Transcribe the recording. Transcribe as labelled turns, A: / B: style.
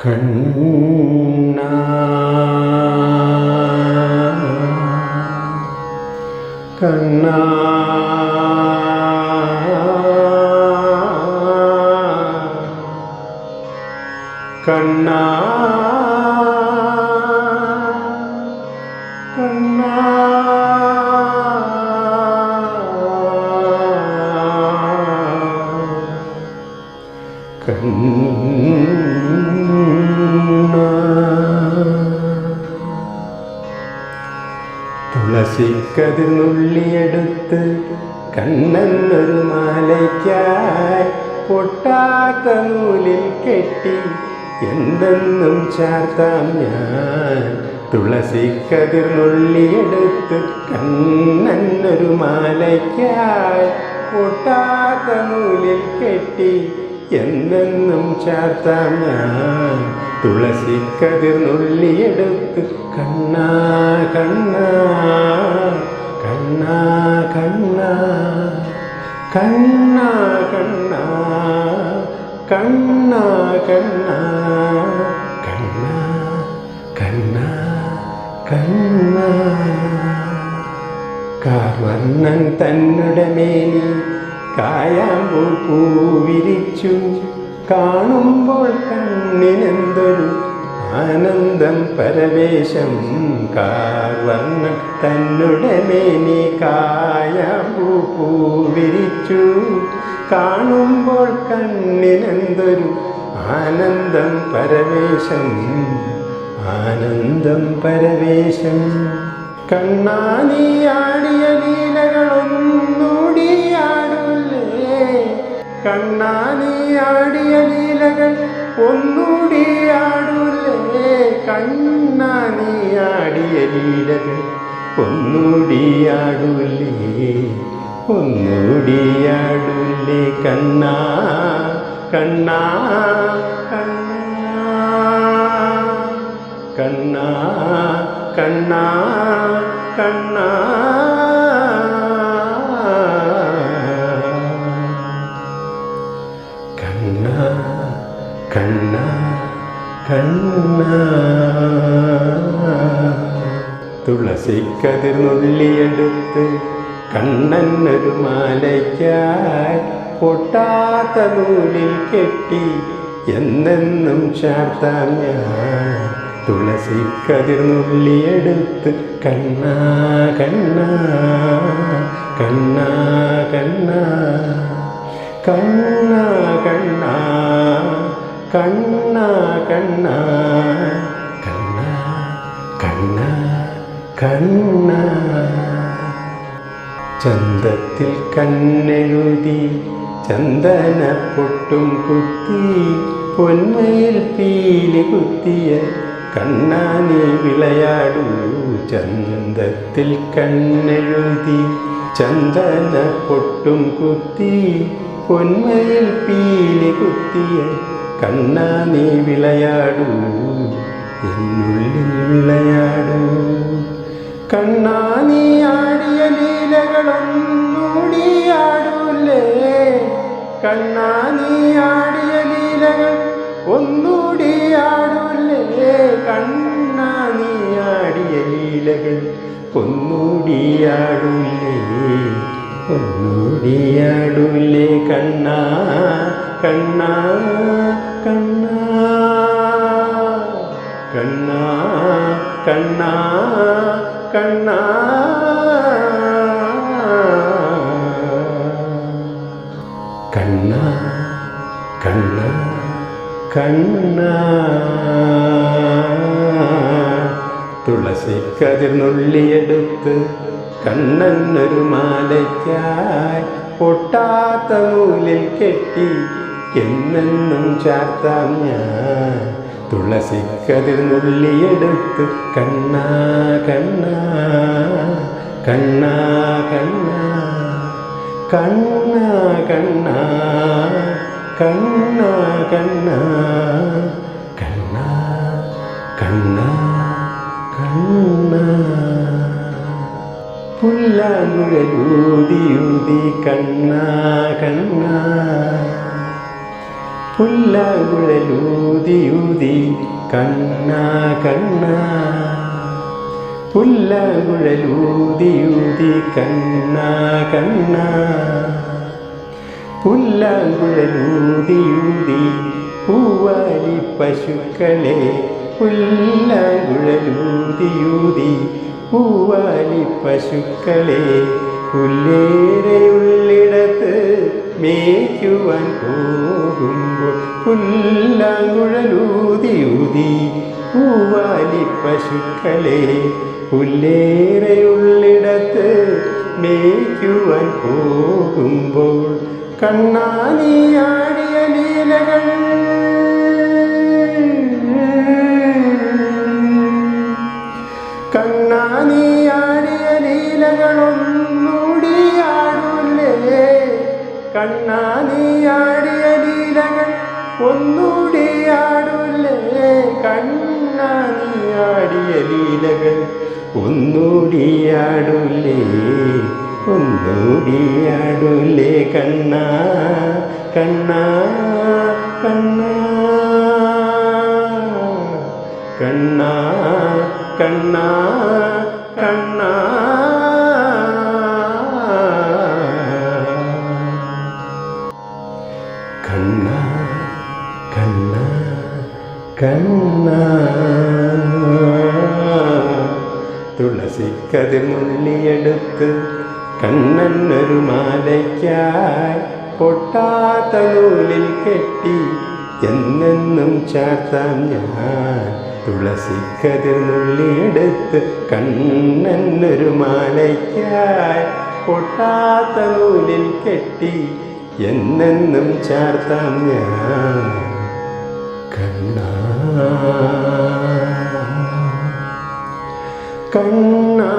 A: Kanna Kanna Kanna, തുളസിക്കതിർന്നുള്ളിയെടുത്ത് കണ്ണെന്നൊരു മാലയ്ക്കായി പൊട്ടാത്ത നൂലിൽ കെട്ടി എന്തെന്നും ചാർത്താം ഞാൻ തുളസിക്കതിർന്നുള്ളിയെടുത്ത് കണ്ണെന്നൊരു മാലയ്ക്കായി പൊട്ടാത്ത നൂലിൽ കെട്ടി എന്നെന്നും ചേർത്താം ഞാൻ തുളസി കതിർന്നുള്ളിയെടുത്ത് കണ്ണാ കണ്ണാ. കണ്ണാ കണ്ണാ. കണ്ണാ കണ്ണാ. കണ്ണാ കണ്ണാ. കണ്ണാ കണ്ണാ കണ്ണാ. കാർവർണൻ തന്നുടെ മേനി കായാമ്പൂ പൂവിരിച്ചു കാണുമ്പോൾ കണ്ണിനെന്തൊരു ആനന്ദം പരവേശം. കാർവർണൻ തന്നുടെ മേനി കായാമ്പൂ പൂവിരിച്ചു കാണുമ്പോൾ കണ്ണിനെന്തൊരു ആനന്ദം പരവേശം. ആനന്ദം പരവേശം. കണ്ണാനിയാടിയ ലീലകളൊന്നൂടിയാടൂലേ കണ്ണാ നീ ആടിയ ലീലകൾ ഒന്നുകൂടി ആടൂലേ. കണ്ണാ നീ ആടിയ ലീലകൾ ഒന്നുകൂടി ആടൂലേ. ഒന്നുകൂടി ആടൂലേ. കണ്ണാ കണ്ണാ കണ്ണാ കണ്ണാ കണ്ണാ കണ്ണാ. കണ്ണാ തുളസിക്കതിർന്നുള്ളിയെടുത്ത് കണ്ണനൊരു മാലയ്ക്കായി പൊട്ടാത്ത നൂലിൽ കെട്ടി എന്നെന്നും ചാർത്താം ഞാൻ. തുളസി കതിർന്നുള്ളിയെടുത്ത് കണ്ണാ കണ്ണാ കണ്ണാ കണ്ണാ. കണ്ണാ കണ്ണാ കണ്ണാ. കണ്ണാ കണ്ണ കണ്ണ കണ്ണ. ചന്തത്തിൽ കണ്ണെഴുതി ചന്ദന പൊട്ടും കുത്തി പൊന്മയിൽ പീലി കുത്തിയ കണ്ണാനി വിളയാടൂ ചന്തത്തിൽ കണ്ണെഴുതി ചന്ദന പൊട്ടും കുത്തി പൊന്മയിൽ പീലി കുത്തിയ കണ്ണാനി വിളയാടൂ എന്നുള്ളിൽ വിളയാടൂ. കണ്ണാനി ആടിയ ലീലകളൊന്നൂടിയാടൂലേ കണ്ണാനി ആടിയ ലീലകൾ ഒന്നൂടിയാടൂലേ കണ്ണാനി ആടിയ ലീലകൾ ഒന്നൂടിയാടൂലേ ഒന്നൂടിയാടൂലേ കണ്ണാ. കണ്ണാ കണ്ണാ കണ്ണാ കണ്ണാ കണ്ണാ. കണ്ണാ കണ്ണ കണ്ണ. തുളസി കതിർന്നുള്ളിയെടുത്ത് കണ്ണനൊരു മാലയ്ക്കായി പൊട്ടാത്ത നൂലിൽ കെട്ടി എന്നെന്നും ചാർത്താൻ ഞാൻ. തുളസി കതിർന്നുള്ളിയെടുത്ത് കണ്ണാ കണ്ണാ കണ്ണാ കണ്ണാ കണ്ണാ കണ്ണാ കണ്ണാ കണ്ണാ കണ്ണാ കണ്ണാ കണ്ണാ. പുല്ലാങ്കുഴലൂതിയൂതി കണ്ണാ കണ്ണാ. പുല്ലാങ്കുഴലൂതിയൂതി കണ്ണ കണ്ണ. പുല്ലകുഴലൂതിയൂതി കണ്ണ കണ്ണ. പുല്ലകുഴലൂതിയൂതി പൂവാലി പശുക്കളെ പുല്ലകുഴലൂതിയൂതി പൂവാലി പശുക്കളെ പുല്ലേരയുള്ളിടത്ത് മേയ്ക്കുവാൻ പോകുമ്പോൾ പുല്ലാങ്കുഴലൂതിയൂതി പൂവാലി പശുക്കളെ പുല്ലേരയുള്ളിടത്ത് മേയ്ക്കുവാൻ പോകുമ്പോൾ കണ്ണാനിയാടിയ കണ്ണാ നീ ആടിയ ലീലകൾ ഒന്നുകൂടി ആടൂല്ലേ കണ്ണാ നീ ആടിയ ലീലകൾ ഒന്നുകൂടി ആടൂല്ലേ ഒന്നുകൂടി കണ്ണാ കണ്ണാ കണ്ണാ കണ്ണാ കണ്ണാ. കണ്ണ. തുളസിക്കതിർ മുള്ളിയെടുത്ത് കണ്ണനൊരു മാലയ്ക്കായി പൊട്ടാത്ത നൂലിൽ കെട്ടി എന്നെന്നും ചാർത്താം ഞാൻ. തുളസിക്കതിർ നുള്ളിയെടുത്ത് കണ്ണനൊരു മാലയ്ക്കായി പൊട്ടാത്ത നൂലിൽ കെട്ടി എന്നെന്നും ചാർത്താം ഞാൻ. கண்ணா கண்ணா